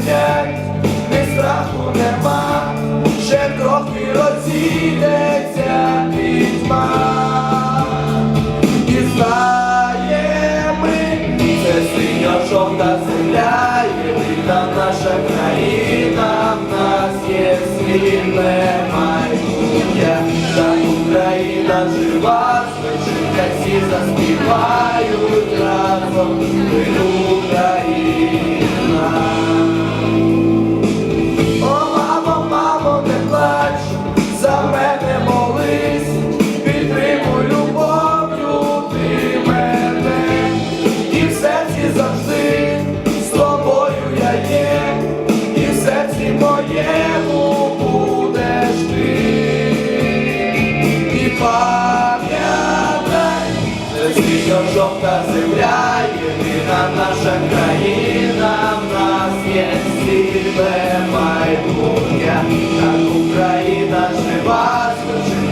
летять, ні страху нема, ще трохи розійдеться пітьма. І знаємо, це синьо-жовта земля, єдина наша країна, в нас є світле майбуття, та Україна жива, звичайка всі заспівають разом, світло жовта земля, єдина наша країна, в нас є світле майбуття, так Україна жива,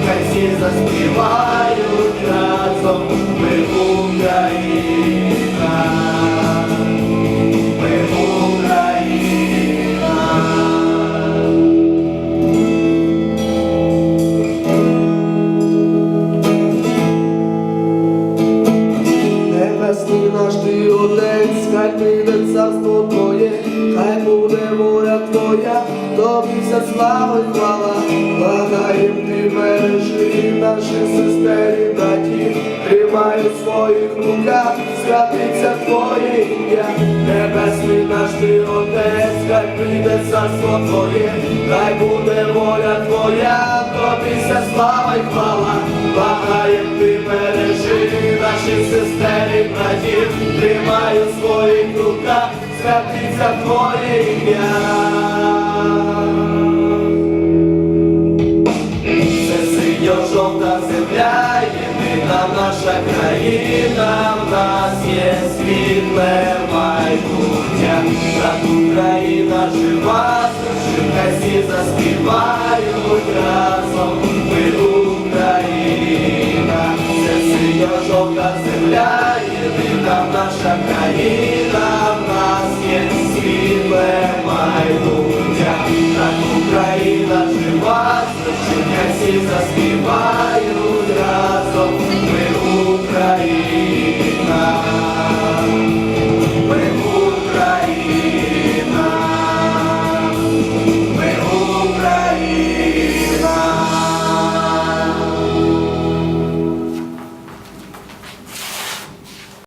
хай всі заспівають царство Твоє, хай буде воля Твоя, тобі вся слава й хвала, благаєм ти бережи наших сестер і братів, тримай у своїх руках, святиться Твоє ім'я, Небесний наш ти отець, хай прийде царство Твоє, хай буде воля Твоя, тобі вся слава й хвала, благаєм ти бережи наших сестер і братів, тримай у своїх святиться Твоє ім'я. Це синьо-жовта земля, єдина наша країна, в нас є світле майбуття, так Україна жива, хай всі заспівають разом, ми Україна, це синьо-жовта земля, єдина наша країна.